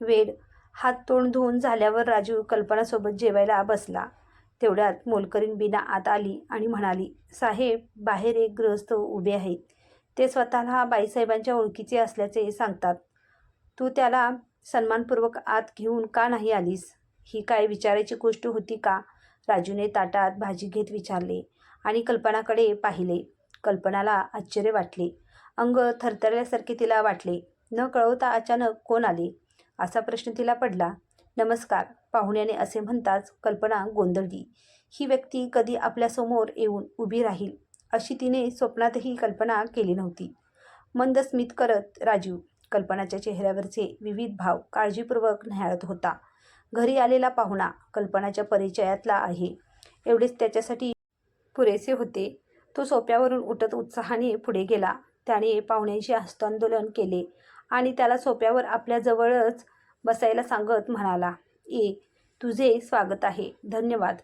वेड हात तोंड धुवून झाल्यावर राजू कल्पनासोबत जेवायला बसला. तेवढ्यात मोलकरीण बिना आत आली आणि म्हणाली साहेब बाहेर एक गृहस्थ उभे आहेत. ते स्वतःला बाईसाहेबांच्या ओळखीचे असल्याचे सांगतात. तू त्याला सन्मानपूर्वक आत घेऊन का नाही आलीस? ही काय विचारायची गोष्ट होती का? राजूने ताटात भाजी घेत विचारले आणि कल्पनाकडे पाहिले. कल्पनाला आश्चर्य वाटले. अंग थरथरल्यासारखे तिला वाटले. न कळवता अचानक कोण आले? असा प्रश्न तिला पडला नमस्कार पाहुण्याने असे म्हणताच कल्पना गोंधळली. ही व्यक्ती कधी आपल्यासमोर येऊन उभी राहील अशी तिने स्वप्नातही कल्पना केली नव्हती. मंद स्मित करत राजीव कल्पनाच्या चेहऱ्यावरचे विविध भाव काळजीपूर्वक न्याहाळत होता. घरी आलेला पाहुणा कल्पनाच्या परिचयातला आहे. एवढेच त्याच्यासाठी पुरेसे होते. तो सोप्यावरून उठत उत्साहाने पुढे गेला. त्याने पाहुण्यांशी हस्तांदोलन केले. आणि त्याला सोप्यावर आपल्याजवळच बसायला सांगत म्हणाला ए तुझे स्वागत आहे धन्यवाद.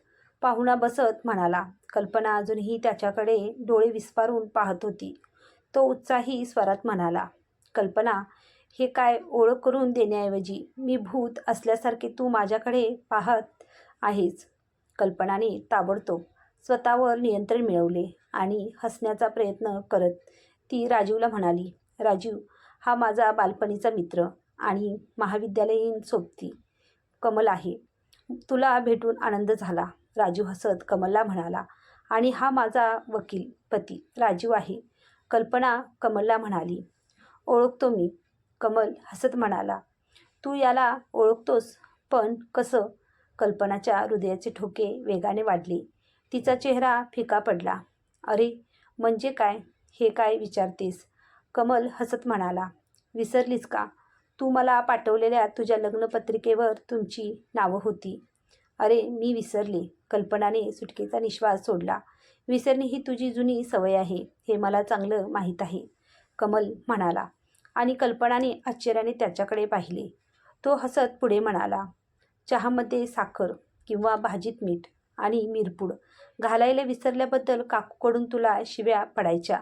पाहुणा बसत म्हणाला कल्पना अजूनही त्याच्याकडे डोळे विस्पारून पाहत होती. तो उत्साही स्वरात म्हणाला कल्पना हे काय ओळख करून देण्याऐवजी मी भूत असल्यासारखे तू माझ्याकडे पाहत आहेस. कल्पनाने ताबडतोब स्वतःवर नियंत्रण मिळवले आणि हसण्याचा प्रयत्न करत ती राजीवला म्हणाली राजीव हा माझा बालपणीचा मित्र आणि महाविद्यालयीन सोबती कमल आहे. तुला भेटून आनंद झाला राजू हसत कमलला म्हणाला. आणि हा माझा वकील पती राजू आहे. कल्पना कमलला म्हणाली. ओळखतो मी. कमल हसत म्हणाला. तू याला ओळखतोस पण कसं? कल्पनाच्या हृदयाचे ठोके वेगाने वाढले. तिचा चेहरा फिका पडला. अरे म्हणजे काय? हे काय विचारतेस? कमल हसत म्हणाला विसरलीस का? तू मला पाठवलेल्या तुझ्या लग्नपत्रिकेवर तुमची नावं होती. अरे मी विसरले. कल्पनाने सुटकेचा निश्वास सोडला. विसरणे ही तुझी जुनी सवय आहे हे मला चांगलं माहीत आहे कमल म्हणाला आणि कल्पनाने आश्चर्याने त्याच्याकडे पाहिले. तो हसत पुढे म्हणाला चहामध्ये साखर किंवा भाजीत मीठ आणि मिरपूड घालायला विसरल्याबद्दल काकूकडून तुला शिव्या पडायच्या.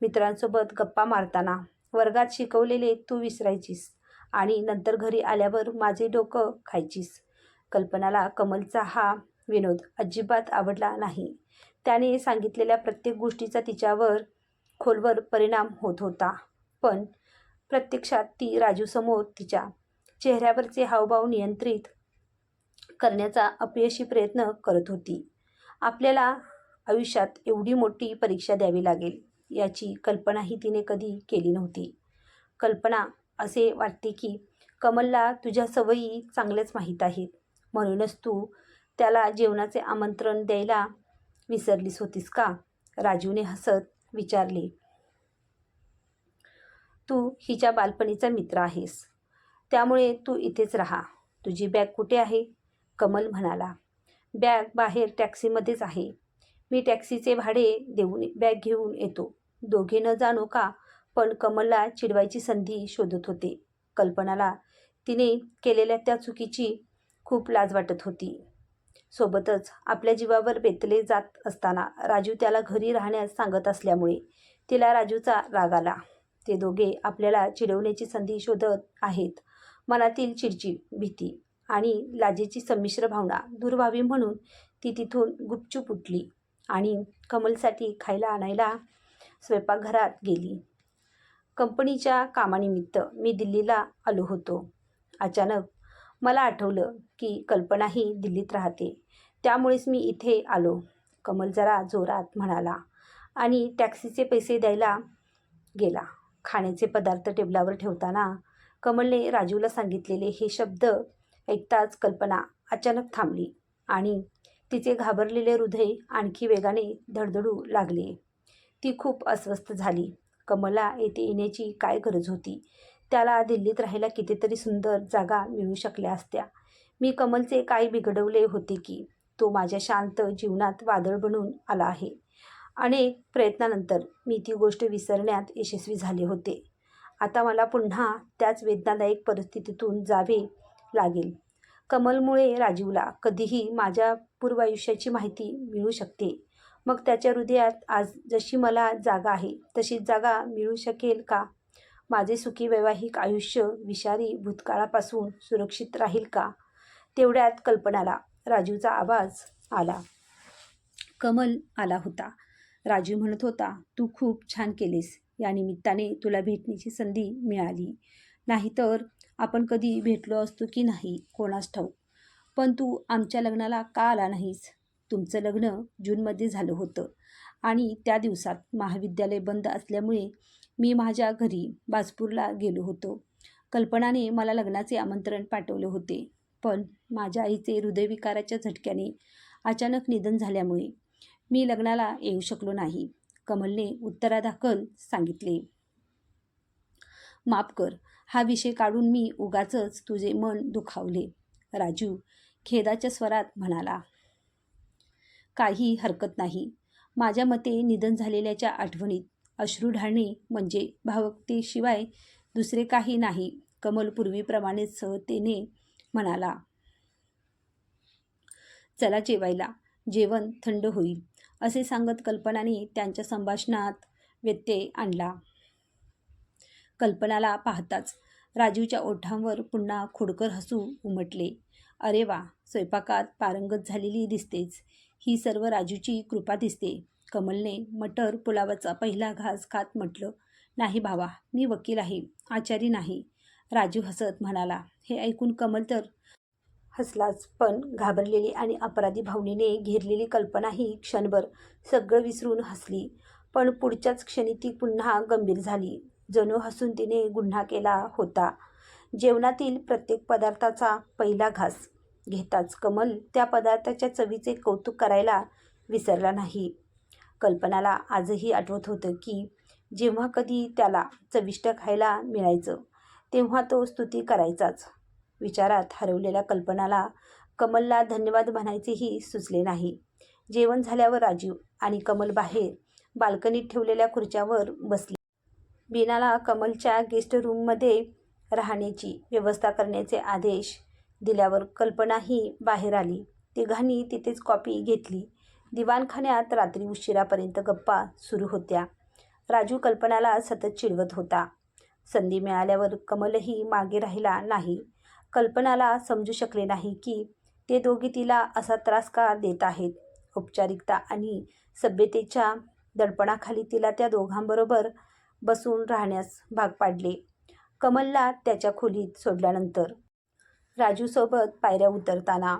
मित्रांसोबत गप्पा मारताना वर्गात शिकवलेले तू विसरायचीस आणि नंतर घरी आल्यावर माझे डोकं खायचीस कल्पनाला कमलचा हा विनोद अजिबात आवडला नाही. त्याने सांगितलेल्या प्रत्येक गोष्टीचा तिच्यावर खोलवर परिणाम होत होता. पण प्रत्यक्षात ती राजूसमोर तिच्या चेहऱ्यावरचे हावभाव नियंत्रित करण्याचा अपयशी प्रयत्न करत होती. आपल्याला आयुष्यात एवढी मोठी परीक्षा द्यावी लागेल. याची कल्पनाही तिने कधी केली नव्हती. कल्पना असे वाटते की कमलला तुझ्या सवयी चांगल्याच माहीत आहेत. म्हणूनच तू त्याला जेवणाचे आमंत्रण द्यायला विसरलीस होतीस का? राजूने हसत विचारले. तू हिच्या बालपणीचा मित्र आहेस. त्यामुळे तू इथेच राहा. तुझी बॅग कुठे आहे? कमल म्हणाला. बॅग बाहेर टॅक्सीमध्येच आहे. मी टॅक्सीचे भाडे देऊन बॅग घेऊन येतो. दोघे न जाणो का? पण कमलला चिडवायची संधी शोधत होते. कल्पनाला तिने केलेल्या त्या चुकीची खूप लाज वाटत होती. सोबतच आपल्या जीवावर बेतले जात असताना राजू त्याला घरी राहण्यास सांगत असल्यामुळे तिला राजूचा राग आला. ते दोघे आपल्याला चिडवण्याची संधी शोधत आहेत. मनातील चिडचिड भीती आणि लाजेची संमिश्र भावना दूर व्हावी म्हणून ती तिथून गुपचूप उठली आणि कमलसाठी खायला आणायला स्वयंपाकघरात गेली. कंपनीच्या कामानिमित्त मी दिल्लीला आलो होतो. अचानक मला आठवलं की कल्पनाही दिल्लीत राहते. त्यामुळेच मी इथे आलो. कमल जरा जोरात म्हणाला आणि टॅक्सीचे पैसे द्यायला गेला. खाण्याचे पदार्थ टेबलावर ठेवताना कमलने राजूला सांगितलेले हे शब्द ऐकताच कल्पना अचानक थांबली आणि तिचे घाबरलेले हृदय आणखी वेगाने धडधडू लागले. ती खूप अस्वस्थ झाली. कमला येथे येण्याची काय गरज होती? त्याला दिल्लीत राहायला कितीतरी सुंदर जागा मिळू शकल्या असत्या. मी कमलचे काय बिघडवले होते की तो माझ्या शांत जीवनात वादळ बनून आला आहे. अनेक प्रयत्नानंतर मी ती गोष्ट विसरण्यात यशस्वी झाले होते. आता मला पुन्हा त्याच वेदनादायक परिस्थितीतून जावे लागेल. कमलमुळे राजीवला कधीही माझ्या पूर्वायुष्याची माहिती मिळू शकते. मग त्याच्या हृदयात आज जशी मला जागा आहे तशीच जागा मिळू शकेल का? माझे सुखी वैवाहिक आयुष्य विषारी भूतकाळापासून सुरक्षित राहील का? तेवढ्यात कल्पनाला राजूचा आवाज आला. कमल आला होता. राजू म्हणत होता तू खूप छान केलेस. या निमित्ताने तुला भेटण्याची संधी मिळाली. नाहीतर आपण कधी भेटलो असतो की नाही कोणास ठाऊक. पण तू आमच्या लग्नाला का आला नाहीस? तुमचं लग्न जूनमध्ये झालं होतं. आणि त्या दिवसात महाविद्यालय बंद असल्यामुळे मी माझ्या घरी बाजपूरला गेलो होतो. कल्पनाने मला लग्नाचे आमंत्रण पाठवले होते पण माझ्या आईचे हृदयविकाराच्या झटक्याने अचानक निधन झाल्यामुळे मी लग्नाला येऊ शकलो नाही कमलने उत्तरादाखल सांगितले. माफ कर हा विषय काढून मी उगाचच तुझे मन दुखावले राजू खेदाच्या स्वरात म्हणाला. काही हरकत नाही. माझ्या मते निधन झालेल्याच्या आठवणीत अश्रू ढाळणे म्हणजे भावकतेशिवाय दुसरे काही नाही कमल पूर्वीप्रमाणेच सहतेने म्हणाला. चला जेवायला. जेवण थंड होईल असे सांगत कल्पनाने त्यांच्या संभाषणात व्यत्यय आणला. कल्पनाला पाहताच राजीवच्या ओठांवर पुन्हा खोडकर हसू उमटले. अरे वा स्वयंपाकात पारंगत झालेली दिसतेच. ही सर्व राजूची कृपा दिसते. कमलने मटर पुलावाचा पहिला घास खात म्हटलं नाही भावा मी वकील आहे आचारी नाही. राजू हसत म्हणाला हे ऐकून कमल तर हसलाच पण घाबरलेली आणि अपराधी भावनेने घेरलेली कल्पनाही क्षणभर सगळं विसरून हसली. पण पुढच्याच क्षणी ती पुन्हा गंभीर झाली. जणू हसून तिने गुन्हा केला होता. जेवणातील प्रत्येक पदार्थाचा पहिला घास घेताच कमल त्या पदार्थाच्या चवीचे कौतुक करायला विसरला नाही. कल्पनाला आजही आठवत होतं की जेव्हा कधी त्याला चविष्ट खायला मिळायचं तेव्हा तो स्तुती करायचाच. विचारात हरवलेल्या कल्पनाला कमलला धन्यवाद म्हणायचेही सुचले नाही. जेवण झाल्यावर राजीव आणि कमल बाहेर बाल्कनीत ठेवलेल्या खुर्च्यावर बसले. बीनाला कमलच्या गेस्ट रूममध्ये राहण्याची व्यवस्था करण्याचे आदेश दिल्यावर कल्पनाही बाहेर आली. तिघांनी तिथेच कॉपी घेतली. दिवाणखान्यात रात्री उशिरापर्यंत गप्पा सुरू होत्या. राजू कल्पनाला सतत चिडवत होता. संधी मिळाल्यावर कमलही मागे राहिला नाही. कल्पनाला समजू शकले नाही की ते दोघे तिला असा त्रास का देत आहेत? औपचारिकता आणि सभ्यतेच्या दडपणाखाली तिला त्या दोघांबरोबर बसून राहण्यास भाग पाडले. कमलला त्याच्या खोलीत सोडल्यानंतर राजूसोबत पायऱ्या उतरताना.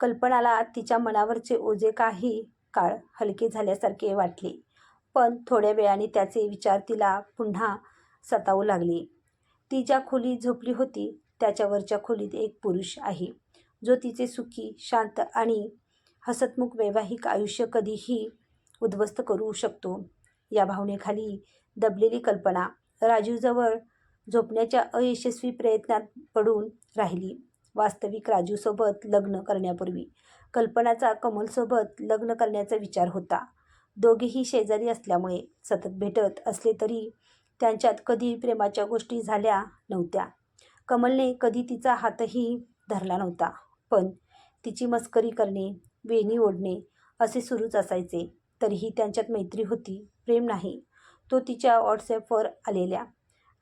कल्पनाला तिच्या मनावरचे ओझे काही काळ हलके झाल्यासारखे वाटले. पण थोड्या वेळाने त्याचे विचार तिला पुन्हा सतावू लागले. ती ज्या खोलीत झोपली होती त्याच्यावरच्या खोलीत एक पुरुष आहे. जो तिचे सुखी शांत आणि हसतमुख वैवाहिक आयुष्य कधीही उद्ध्वस्त करू शकतो. या भावनेखाली दबलेली कल्पना राजूजवळ झोपण्याच्या अयशस्वी प्रयत्नात पडून राहिली. वास्तविक राजूसोबत लग्न करण्यापूर्वी. कल्पनाचा कमलसोबत लग्न करण्याचा विचार होता. दोघेही शेजारी असल्यामुळे सतत भेटत असले तरी त्यांच्यात कधी प्रेमाच्या गोष्टी झाल्या नव्हत्या. कमलने कधी तिचा हातही धरला नव्हता. पण तिची मस्करी करणे वेणी ओढणे असे सुरूच असायचे. तरीही त्यांच्यात मैत्री होती प्रेम नाही. तो तिच्या व्हॉट्सॲपवर आलेल्या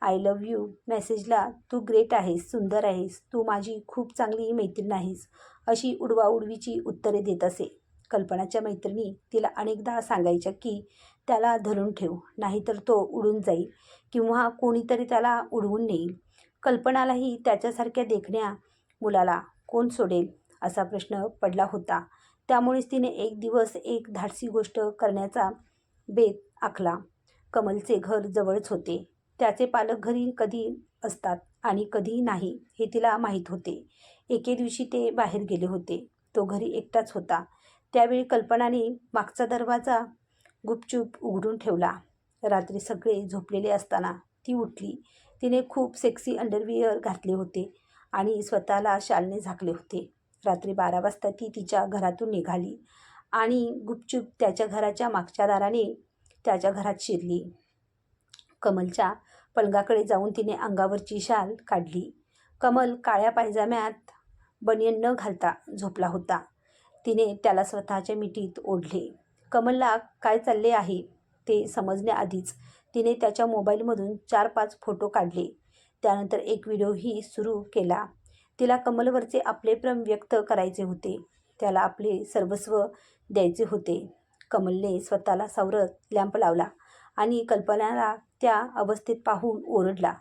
आय लव्ह यू मेसेजला तू ग्रेट आहेस सुंदर आहेस तू माझी खूप चांगली मैत्रीण आहेस अशी उडवाउडवीची उत्तरे देत असे. कल्पनाच्या मैत्रिणी तिला अनेकदा सांगायच्या की त्याला धरून ठेव नाहीतर तो उडून जाईल किंवा कोणीतरी त्याला उडवून नेईल. कल्पनालाही त्याच्यासारख्या देखण्या मुलाला कोण सोडेल? असा प्रश्न पडला होता. त्यामुळेच तिने एक दिवस एक धाडसी गोष्ट करण्याचा बेत आखला. कमलचे घर जवळच होते. त्याचे पालक घरी कधी असतात आणि कधी नाही हे तिला माहीत होते. एके दिवशी ते बाहेर गेले होते. तो घरी एकटाच होता. त्यावेळी कल्पनाने मागचा दरवाजा गुपचूप उघडून ठेवला. रात्री सगळे झोपलेले असताना ती उठली. तिने खूप सेक्सी अंडरविअर घातले होते आणि स्वतःला शालने झाकले होते. रात्री बारा वाजता ती तिच्या घरातून निघाली आणि गुपचूप त्याच्या घराच्या मागच्या दाराने त्याच्या घरात शिरली. कमलच्या पलंगाकडे जाऊन तिने अंगावरची शाल काढली. कमल काळ्या पायजाम्यात बनियन न घालता झोपला होता. तिने त्याला स्वतःच्या मिठीत ओढले. कमलला काय चालले आहे ते समजण्याआधीच तिने त्याच्या मोबाईलमधून चार पाच फोटो काढले. त्यानंतर एक व्हिडिओही सुरू केला. तिला कमलवरचे आपले प्रेम व्यक्त करायचे होते. त्याला आपले सर्वस्व द्यायचे होते. कमलने स्वतःला सावरत लॅम्प लावला आणि कल्पनाला त्या अवस्थेत पाहून ओरडला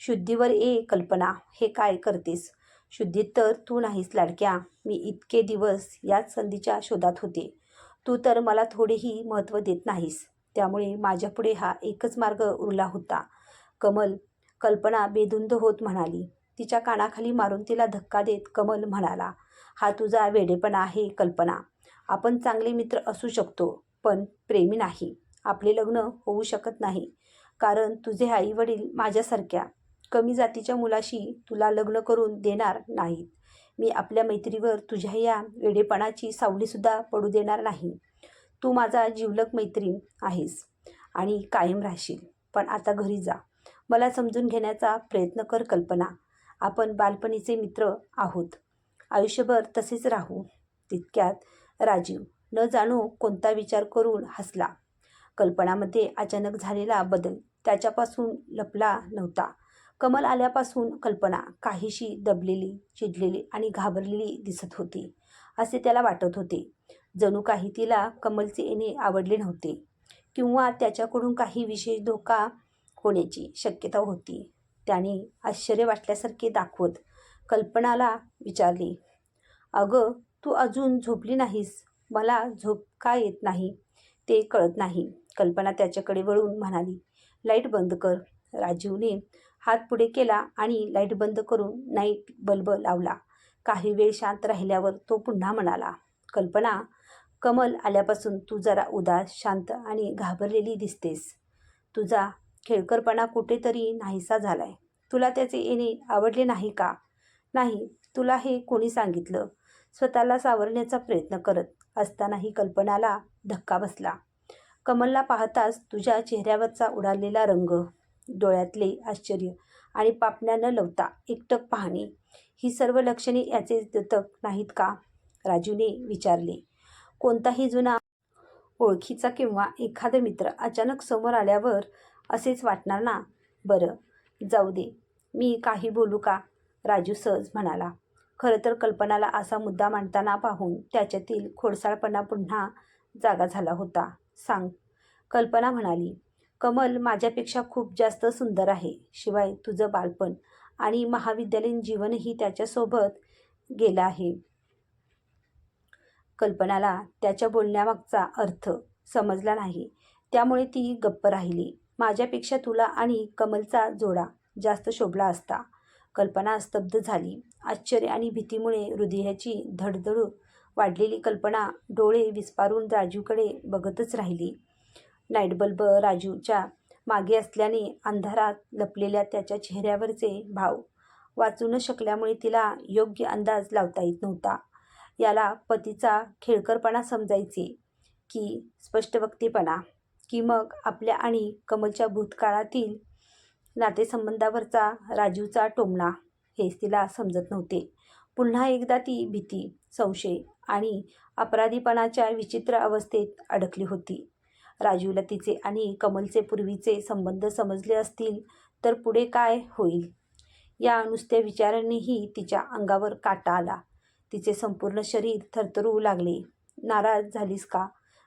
शुद्धीवर ये कल्पना हे काय करतेस? शुद्धीत तर तू नाहीस लाडक्या. मी इतके दिवस याच संधीच्या शोधात होते. तू तर मला थोडेही महत्त्व देत नाहीस. त्यामुळे माझ्यापुढे हा एकच मार्ग उरला होता. कमल कल्पना बेधुंद होत म्हणाली. तिच्या कानाखाली मारून तिला धक्का देत कमल म्हणाला हा तुझा वेडेपणा आहे कल्पना. आपण चांगले मित्र असू शकतो पण प्रेमी नाही. आपले लग्न होऊ शकत नाही. कारण तुझे आई वडील माझ्यासारख्या कमी जातीच्या मुलाशी तुला लग्न करून देणार नाहीत. मी आपल्या मैत्रीवर तुझ्या या वेडेपणाची सावलीसुद्धा पडू देणार नाही. तू माझा जिवलक मैत्रीण आहेस आणि कायम राहशील. पण आता घरी जा. मला समजून घेण्याचा प्रयत्न कर कल्पना. आपण बालपणीचे मित्र आहोत. आयुष्यभर तसेच राहू. तितक्यात राजीव न जाणो कोणता विचार करून हसला. कल्पनामध्ये अचानक झालेला बदल. त्याच्यापासून लपला नव्हता. कमल आल्यापासून कल्पना काहीशी दबलेली चिडलेली आणि घाबरलेली दिसत होती असे त्याला वाटत होते. जणू काही तिला कमलचे येणे आवडले नव्हते किंवा त्याच्याकडून काही विशेष धोका होण्याची शक्यता होती. त्याने आश्चर्य वाटल्यासारखे दाखवत कल्पनाला विचारले अगं तू अजून झोपली नाहीस? मला झोप का येत नाही? ते कळत नाही. कल्पना त्याच्याकडे वळून म्हणाली लाइट बंद कर. राजीवने हात पुढे केला आणि लाइट बंद करून नाईट बल्ब लावला. काही वेळ शांत राहिल्यावर तो पुन्हा म्हणाला कल्पना कमल आल्यापासून तू जरा उदास शांत आणि घाबरलेली दिसतेस. तुझा खेळकरपणा कुठेतरी नाहीसा झालाय. तुला त्याचे येणे आवडले नाही का? नाही तुला हे कोणी सांगितलं? स्वतःला सावरण्याचा प्रयत्न करत असतानाही कल्पनाला धक्का बसला. कमलला पाहताच तुझ्या चेहऱ्यावरचा उडालेला रंग डोळ्यातले आश्चर्य आणि पापण्या न लवता एकटक पाहणे. ही सर्व लक्षणे याचे दतक नाहीत का? राजूने विचारले. कोणताही जुना ओळखीचा किंवा एखादा मित्र अचानक समोर आल्यावर असेच वाटणार ना? बरं जाऊ दे. मी काही बोलू का? राजू सहज म्हणाला. खरं तर कल्पनाला असा मुद्दा मांडताना पाहून त्याच्यातील खोडसाळपणा पुन्हा जागा झाला होता. सांग. कल्पना म्हणाली कमल माझ्यापेक्षा खूप जास्त सुंदर आहे. शिवाय तुझं बालपण आणि महाविद्यालयीन जीवनही त्याच्यासोबत गेलं आहे. कल्पनाला त्याच्या बोलण्यामागचा अर्थ समजला नाही. त्यामुळे ती गप्प राहिली. माझ्यापेक्षा तुला आणि कमलचा जोडा जास्त शोभला असता. कल्पना स्तब्ध झाली. आश्चर्य आणि भीतीमुळे हृदयाची धडधड वाढलेली कल्पना डोळे विस्पारून राजूकडे बघतच राहिली. नाईट बल्ब राजूच्या मागे असल्याने अंधारात लपलेल्या त्याच्या चेहऱ्यावरचे भाव वाचू न शकल्यामुळे तिला योग्य अंदाज लावता येत नव्हता. याला पतीचा खेळकरपणा समजायचे की स्पष्टवक्तीपणा की मग आपल्या आणि कमलच्या भूतकाळातील नातेसंबंधावरचा राजूचा टोमणा हेच तिला समजत नव्हते. पुन्हा एकदा ती भीती संशय आणि अपराधीपणाच्या विचित्र अवस्थेत अडकली होती. राजूला तिचे आणि कमलचे पूर्वीचे संबंध समजले असतील तर पुढे काय होईल? या नुसत्या विचारांनीही तिच्या अंगावर काटा आला. तिचे संपूर्ण शरीर थरथरू लागले. नाराज झालीस का?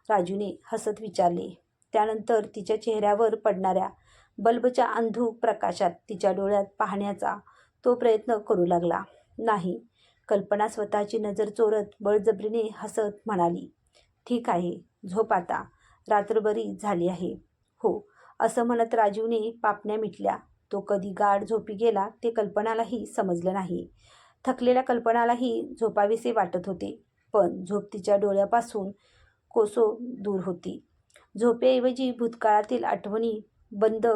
राजूने हसत विचारले. त्यानंतर तिच्या चेहऱ्यावर पडणाऱ्या बल्बच्या अंधूक प्रकाशात तिच्या डोळ्यात पाहण्याचा तो प्रयत्न करू लागला. नाही कल्पना स्वतःची नजर चोरत बळजबरीने हसत म्हणाली ठीक आहे झोप आता. रात्रभरी झाली आहे. हो. असं म्हणत राजीवने पापण्या मिटल्या. तो कधी गाढ झोपी गेला ते कल्पनालाही समजलं नाही. थकलेल्या कल्पनालाही झोपावेसे वाटत होते पण झोप तिच्या डोळ्यापासून कोसो दूर होती. झोपेऐवजी भूतकाळातील आठवणी बंद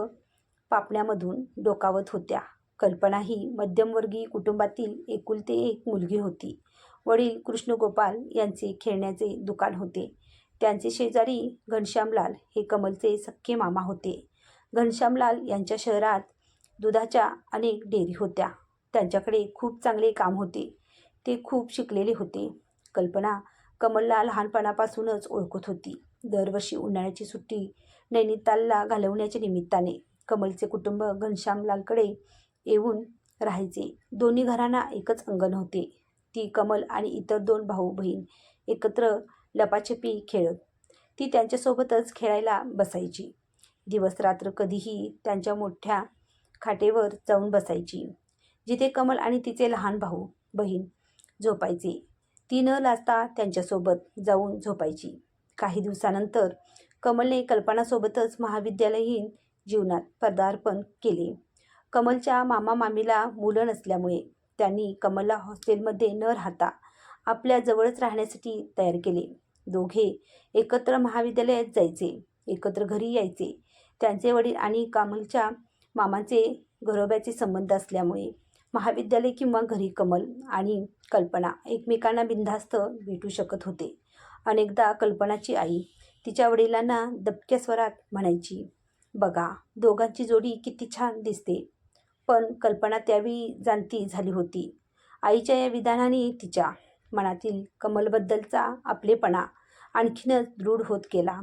पापण्यामधून डोकावत होत्या. कल्पना ही मध्यमवर्गीय कुटुंबातील एकुलते एक मुलगी होती. वडील कृष्णगोपाल यांचे खेळण्याचे दुकान होते. त्यांचे शेजारी घनश्यामलाल हे कमलचे सख्खे मामा होते. घनश्यामलाल यांच्या शहरात दुधाच्या अनेक डेअरी होत्या. त्यांच्याकडे खूप चांगले काम होते. ते खूप शिकलेले होते. कल्पना कमलला लहानपणापासूनच ओळखत होती. दरवर्षी उन्हाळ्याची सुट्टी नैनितालला घालवण्याच्या निमित्ताने कमलचे कुटुंब घनश्यामलालकडे येऊन राहायचे. दोन्ही घरांना एकच अंगण होते. ती कमल आणि इतर दोन भाऊ बहीण एकत्र लपाछपी खेळत. ती त्यांच्यासोबतच खेळायला बसायची. दिवसरात्र कधीही त्यांच्या मोठ्या खाटेवर जाऊन बसायची. जिथे कमल आणि तिचे लहान भाऊ बहीण झोपायचे. ती न लाजता त्यांच्यासोबत जाऊन झोपायची. काही दिवसानंतर कमलने कल्पनासोबतच महाविद्यालयीन जीवनात पदार्पण केले. कमलच्या मामा मामीला मुलं नसल्यामुळे त्यांनी कमलला हॉस्टेलमध्ये न राहता आपल्या जवळच राहण्यासाठी तयार केले. दोघे एकत्र महाविद्यालयात जायचे एकत्र घरी यायचे. त्यांचे वडील आणि कमलच्या मामांचे घरोब्याचे संबंध असल्यामुळे महाविद्यालय किंवा घरी कमल आणि कल्पना एकमेकांना बिनधास्त भेटू शकत होते. अनेकदा कल्पनाची आई तिच्या वडिलांना दबक्या स्वरात म्हणायची बघा दोघांची जोडी किती छान दिसते. पण कल्पना त्यावेळी जाणती झाली होती. आईच्या या विधानाने तिच्या मनातील कमलबद्दलचा आपलेपणा आणखीनच दृढ होत गेला.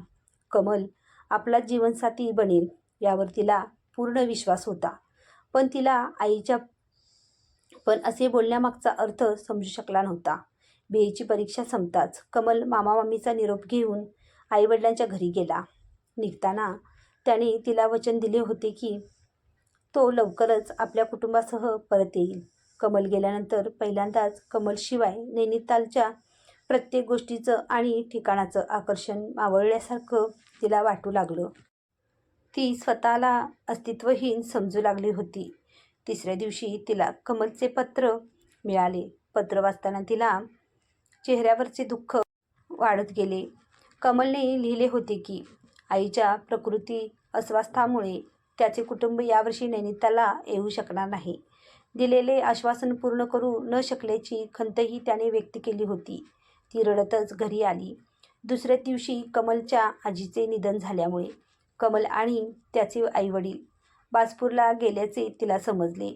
कमल आपला जीवनसाथी बनेल यावर तिला पूर्ण विश्वास होता. पण तिला आईच्या पण असे बोलण्यामागचा अर्थ समजू शकला नव्हता. बी एची परीक्षा संपताच कमल मामामामीचा निरोप घेऊन आईवडिलांच्या घरी गेला. निघताना त्याने तिला वचन दिले होते की तो लवकरच आपल्या कुटुंबासह परत येईल. कमल गेल्यानंतर पहिल्यांदाच कमलशिवाय नैनितालच्या प्रत्येक गोष्टीचं आणि ठिकाणाचं आकर्षण मावळल्यासारखं तिला वाटू लागलं. ती स्वतःला अस्तित्वहीन समजू लागली होती. तिसऱ्या दिवशी तिला कमलचे पत्र मिळाले. पत्र वाचताना तिला चेहऱ्यावरचे दुःख वाढत गेले. कमलने लिहिले होते की आईच्या प्रकृती अस्वास्थामुळे त्याचे कुटुंब यावर्षी नैनिताला येऊ शकणार नाही. दिलेले आश्वासन पूर्ण करू न शकल्याची खंतही त्याने व्यक्त केली होती. ती रडतच घरी आली. दुसऱ्या दिवशी कमलच्या आजीचे निधन झाल्यामुळे कमल आणि त्याचे आईवडील बाजपूरला गेल्याचे तिला समजले.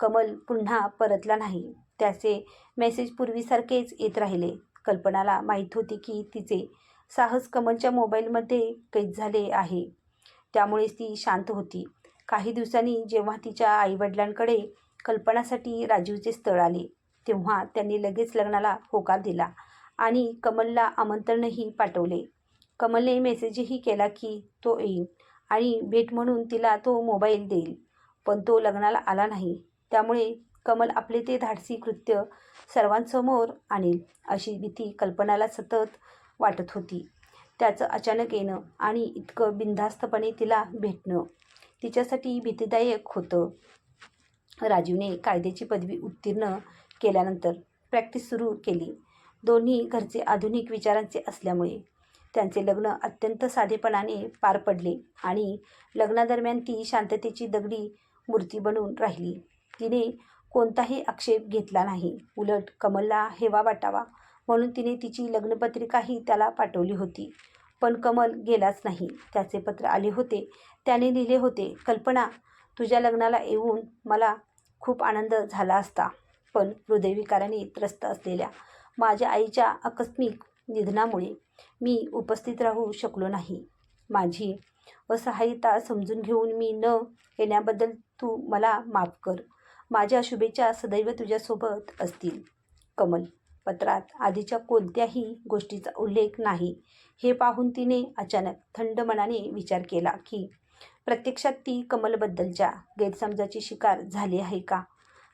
कमल पुन्हा परतला नाही. त्याचे मेसेज पूर्वीसारखेच येत राहिले. कल्पनाला माहीत होती की तिचे साहस कमलच्या मोबाईलमध्ये कैद झाले आहे. त्यामुळेच ती शांत होती. काही दिवसांनी जेव्हा तिच्या आईवडिलांकडे कल्पनासाठी राजीवचे स्थळ आले तेव्हा त्यांनी लगेच लग्नाला होकार दिला आणि कमलला आमंत्रणही पाठवले. कमलने मेसेजही केला की तो येईल आणि भेट म्हणून तिला तो मोबाईल देईल पण तो लग्नाला आला नाही. त्यामुळे कमल आपले ते धाडसी कृत्य सर्वांसमोर आणेल अशी भीती कल्पनाला सतत वाटत होती. त्याचं अचानक येणं आणि इतकं बिनधास्तपणे तिला भेटणं तिच्यासाठी भीतीदायक होतं. राजीवने कायद्याची पदवी उत्तीर्ण केल्यानंतर प्रॅक्टिस सुरू केली. दोन्ही घरचे आधुनिक विचारांचे असल्यामुळे त्यांचे लग्न अत्यंत साधेपणाने पार पडले आणि लग्नादरम्यान ती शांततेची दगडी मूर्ती बनून राहिली. तिने कोणताही आक्षेप घेतला नाही. उलट कमलला हेवा वाटावा म्हणून तिने तिची लग्नपत्रिकाही त्याला पाठवली होती. पण कमल गेलाच नाही. त्याचे पत्र आले होते. त्याने लिहिले होते कल्पना तुझ्या लग्नाला येऊन मला खूप आनंद झाला असता. पण हृदयविकाराने त्रस्त असलेल्या माझ्या आईच्या आकस्मिक निधनामुळे मी उपस्थित राहू शकलो नाही. माझी असहाय्यता समजून घेऊन मी न येण्याबद्दल तू मला माफ कर. माझ्या शुभेच्छा सदैव तुझ्यासोबत असतील. कमल पत्रात आधीच्या कोणत्याही गोष्टीचा उल्लेख नाही. हे पाहून तिने अचानक थंड मनाने विचार केला की प्रत्यक्षात ती कमलबद्दलच्या गैरसमजाची शिकार झाली आहे का?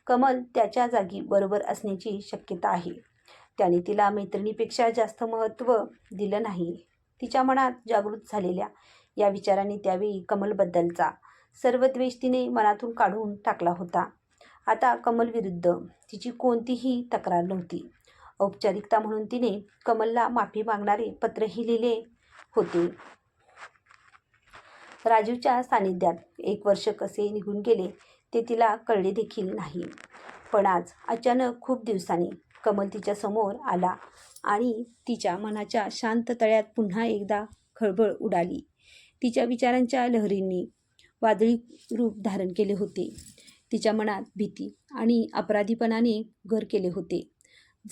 कमल त्याच्या जागी बरोबर असण्याची शक्यता आहे. त्याने तिला मैत्रिणीपेक्षा जास्त महत्त्व दिलं नाही. तिच्या मनात जागृत झालेल्या या विचाराने त्यावेळी कमलबद्दलचा सर्व द्वेष तिने मनातून काढून टाकला होता. आता कमलविरुद्ध तिची कोणतीही तक्रार नव्हती. औपचारिकता म्हणून तिने कमलला माफी मागणारे पत्रही लिहिले होते. राजीवच्या सानिध्यात एक वर्ष कसे निघून गेले ते तिला कळले देखील नाही. पण आज अचानक खूप दिवसांनी कमल तिच्या समोर आला आणि तिच्या मनाच्या शांत तळ्यात पुन्हा एकदा खळबळ उडाली. तिच्या विचारांच्या लहरींनी वादळी रूप धारण केले होते. तिच्या मनात भीती आणि अपराधीपणाने घर केले होते.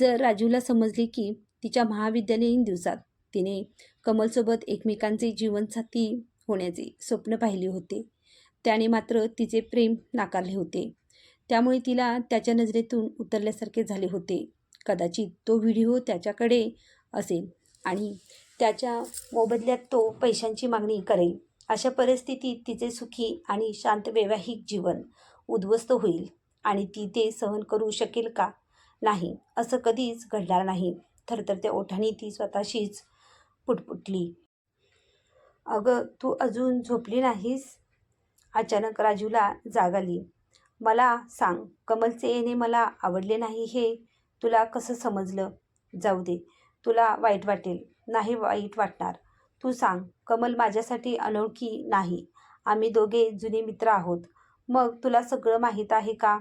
जर राजूला समजले की तिच्या महाविद्यालयीन दिवसात तिने कमलसोबत एकमेकांचे जीवनसाथी होण्याचे स्वप्न पाहिले होते. त्याने मात्र तिचे प्रेम नाकारले होते. त्यामुळे तिला त्याच्या नजरेतून उतरल्यासारखे झाले होते. कदाचित तो व्हिडिओ त्याच्याकडे असेल आणि त्याच्या मोबदल्यात तो पैशांची मागणी करेल. अशा परिस्थितीत तिचे सुखी आणि शांत वैवाहिक जीवन उद्ध्वस्त होईल आणि ती ते सहन करू शकेल का? नाही असं कधीच घडणार नाही. थरथरत्या ओठांनी ती स्वतःशीच पुटपुटली. अगं तू अजून झोपली नाहीस? अचानक राजूला जाग आली. मला सांग कमलचे येणे मला आवडले नाही हे? तुला कसं समजलं? जाऊ दे तुला वाईट वाटेल नाही वाईट वाटणार. तू सांग कमल माझ्यासाठी अनोळखी नाही. आम्ही दोघे जुने मित्र आहोत. मग तुला सगळं माहीत आहे का?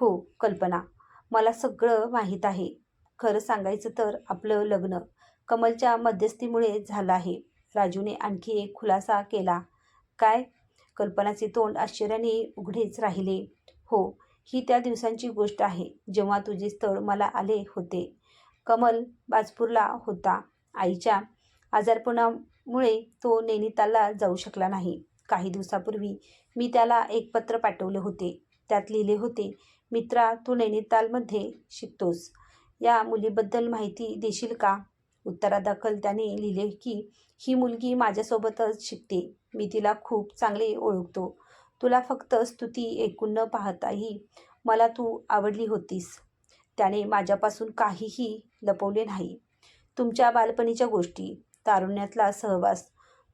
हो कल्पना. मला सगळं माहीत आहे. खरं सांगायचं तर आपलं लग्न कमलच्या मध्यस्थीमुळे झालं आहे. राजूने आणखी एक खुलासा केला. काय? कल्पनाचे तोंड आश्चर्याने उघडेच राहिले. हो ही त्या दिवसांची गोष्ट आहे जेव्हा तुझे स्थळ मला आले होते. कमल बाजपूरला होता. आईच्या आजारपणामुळे तो नैनितालला जाऊ शकला नाही. काही दिवसापूर्वी मी त्याला एक पत्र पाठवले होते. त्यात लिहिले होते मित्रा तू नैनितालमध्ये शिकतोस. या मुलीबद्दल माहिती देशील का? उत्तरादाखल त्याने लिहिले की ही मुलगी माझ्यासोबतच शिकते. मी तिला खूप चांगले ओळखतो. तुला फक्त स्तुती ऐकून न पाहताही मला तू आवडली होतीस. त्याने माझ्यापासून काहीही लपवले नाही. तुमच्या बालपणीच्या गोष्टी तारुण्यातला सहवास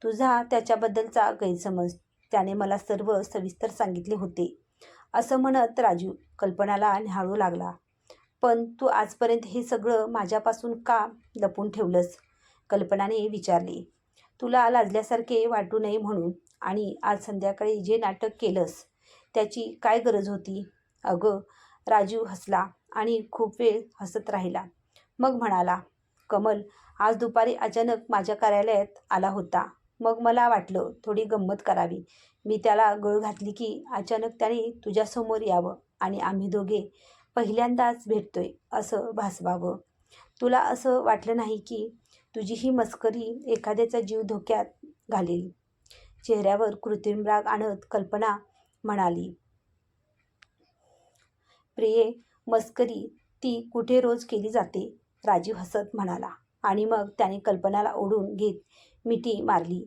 तुझा त्याच्याबद्दलचा गैरसमज त्याने मला सर्व सविस्तर सांगितले होते. असं म्हणत राजू कल्पनाला न्याहाळू लागला. पण तू आजपर्यंत हे सगळं माझ्यापासून का लपून ठेवलंस? कल्पनाने विचारले. तुला लाजल्यासारखे वाटू नये म्हणून. आणि आज संध्याकाळी जे नाटक केलंस त्याची काय गरज होती? अगं राजू हसला आणि खूप वेळ हसत राहिला. मग म्हणाला कमल आज दुपारी अचानक माझ्या कार्यालयात आला होता. मग मला वाटलं थोडी गंमत करावी. मी त्याला गळ घातली की अचानक त्याने तुझ्यासमोर यावं आणि आम्ही दोघे पहिल्यांदाच भेटतोय असं भासवावं. तुला असं वाटलं नाही की तुझी ही मस्करी एखाद्याचा जीव धोक्यात घालेल? चेहऱ्यावर कृत्रिम राग आणत कल्पना म्हणाली. प्रिये मस्करी ती कुठे रोज केली जाते? राजीव हसत म्हणाला आणि मग त्याने कल्पनाला ओढून घेत मिठी मारली.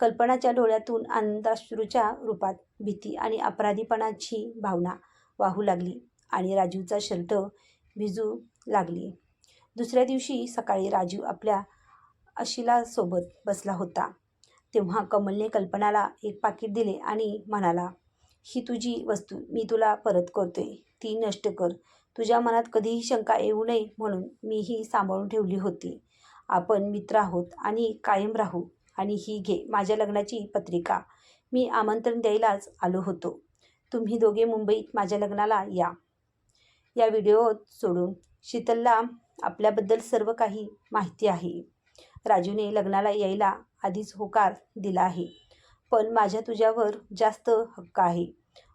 कल्पनाच्या डोळ्यातून आनंदाश्रूच्या रूपात भीती आणि अपराधीपणाची भावना वाहू लागली आणि राजूचा शर्ट भिजू लागली. दुसऱ्या दिवशी सकाळी राजू आपल्या अशिलासोबत बसला होता. तेव्हा कमलने कल्पनाला एक पाकिट दिले आणि म्हणाला ही तुझी वस्तू मी तुला परत करतोय. ती नष्ट कर. तुझ्या मनात कधीही शंका येऊ नये म्हणून मी ही सांभाळून ठेवली होती. आपण मित्र आहोत आणि कायम राहू. आणि ही घे माझ्या लग्नाची पत्रिका. मी आमंत्रण द्यायलाच आलो होतो. तुम्ही दोघे मुंबईत माझ्या लग्नाला या. या व्हिडिओ सोडून शीतलला आपल्याबद्दल सर्व काही माहिती आहे. राजूने लग्नाला यायला आधीच होकार दिला आहे. पण माझ्या तुझ्यावर जास्त हक्क आहे.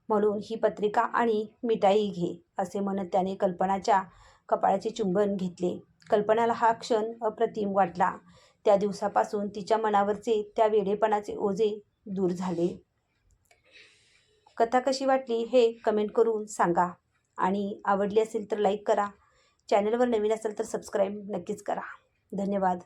म्हणून ही पत्रिका आणि मिठाई घे असे म्हणत त्याने कल्पनाच्या कपाळाचे चुंबन घेतले. कल्पनाला हा क्षण अप्रतिम वाटला. त्या दिवसापासून तिच्या मनावरचे त्या वेडेपणाचे ओझे दूर झाले. कथा कशी वाटली हे कमेंट करून सांगा आणि आवडली असेल तर लाईक करा. चॅनलवर नवीन असेल तर सबस्क्राईब नक्कीच करा. धन्यवाद.